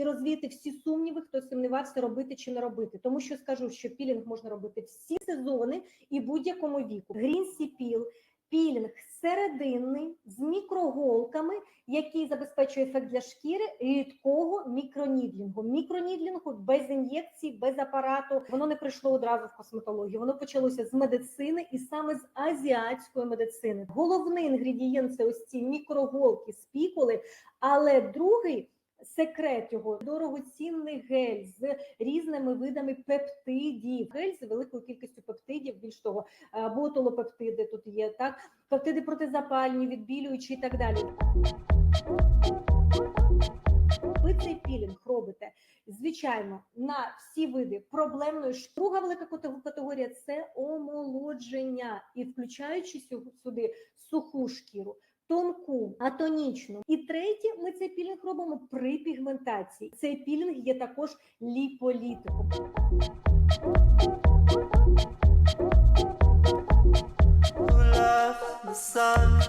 і розвіяти всі сумніви, хто сумнівався, робити чи не робити. Тому що скажу, що пілінг можна робити всі сезони і будь-якому віку. Грінсі піл. Пілінг серединний з мікроголками, який забезпечує ефект для шкіри рідкого мікронідлінгу. Мікронідлінгу без ін'єкцій, без апарату. Воно не прийшло одразу в косметологію. Воно почалося з медицини і саме з азіатської медицини. Головний інгредієнт це ось ці мікроголки, спікули, але другий. Секрет його дорогоцінний гель з різними видами пептидів. Гель з великою кількістю пептидів. Більш того, е, ботулопептиди тут є, так пептиди протизапальні, відбілюючі і так далі. Ви цей пілінг робите, звичайно, на всі види проблемної Друга велика кате- категорія це омолодження, і включаючи сю- сюди суху шкіру. Тонку, атонічну. І третє, ми цей пілінг робимо при пігментації. Цей пілінг є також ліполітиком. Sun